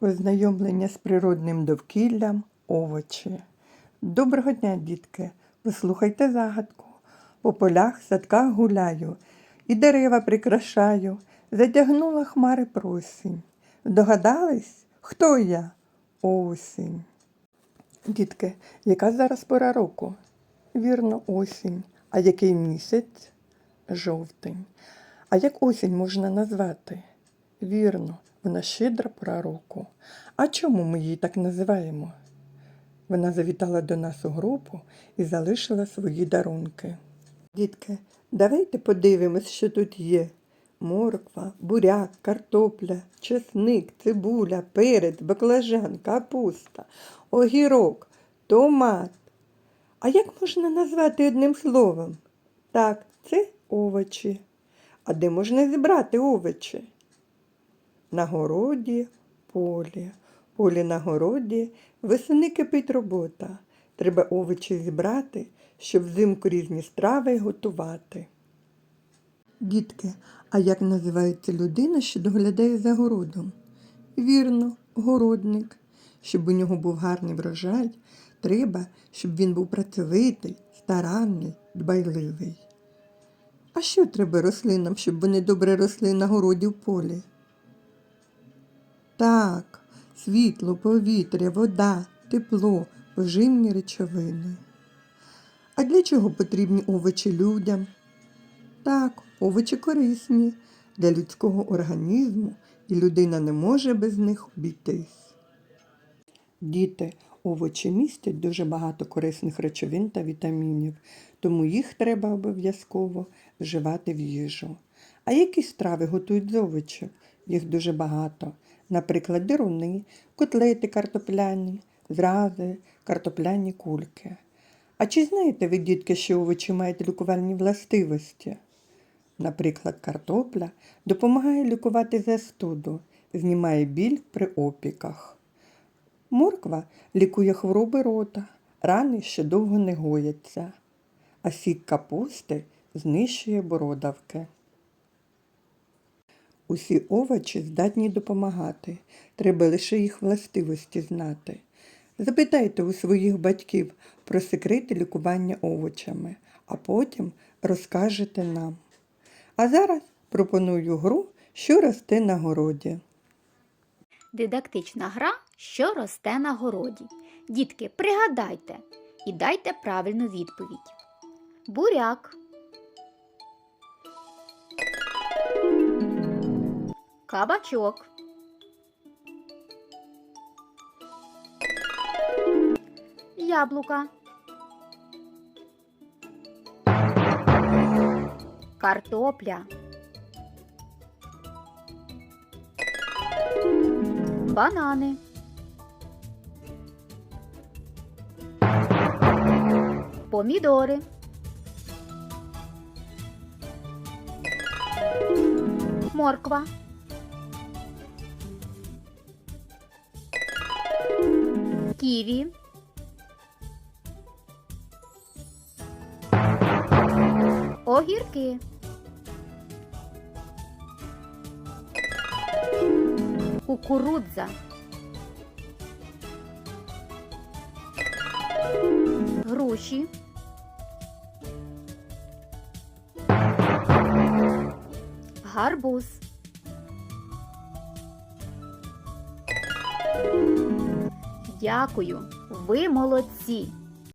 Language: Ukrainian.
Ознайомлення з природним довкіллям овочі. Доброго дня, дітки! Послухайте загадку. По полях, садках гуляю, і дерева прикрашаю, затягнула хмари просінь. Догадались, хто я? Осінь. Дітки, яка зараз пора року? Вірно, осінь. А який місяць? Жовтень. А як осінь можна назвати? Вірно, вона щедра пора року. А чому ми її так називаємо? Вона завітала до нас у групу і залишила свої дарунки. Дітки, давайте подивимось, що тут є. Морква, буряк, картопля, чесник, цибуля, перець, баклажан, капуста, огірок, томат. А як можна назвати одним словом? Так, це овочі. А де можна зібрати овочі? На городі полі. Полі на городі весени кипить робота. Треба овочі зібрати, щоб взимку різні страви готувати. Дітки, а як називається людина, що доглядає за городом? Вірно, городник. Щоб у нього був гарний врожай, треба, щоб він був працьовитий, старанний, дбайливий. А що треба рослинам, щоб вони добре росли на городі в полі? Так, світло, повітря, вода, тепло, поживні речовини. А для чого потрібні овочі людям? Так, овочі корисні для людського організму, і людина не може без них обійтись. Діти, овочі містять дуже багато корисних речовин та вітамінів, тому їх треба обов'язково вживати в їжу. А які страви готують з овочів? Їх дуже багато. Наприклад, дируни, котлети картопляні, зрази, картопляні кульки. А чи знаєте ви, дітки, що овочі мають лікувальні властивості? Наприклад, картопля допомагає лікувати застуду, знімає біль при опіках. Морква лікує хвороби рота, рани ще довго не гояться, а сік капусти знищує бородавки. Усі овочі здатні допомагати, треба лише їх властивості знати. Запитайте у своїх батьків про секрети лікування овочами, а потім розкажете нам. А зараз пропоную гру, що росте на городі. Дидактична гра, що росте на городі. Дітки, пригадайте і дайте правильну відповідь. Буряк. Кабачок. Яблука. Картопля. Банани. Помідори. Морква. Ківі. Огірки. Кукурудза. Груші. Гарбуз. Дякую, ви молодці.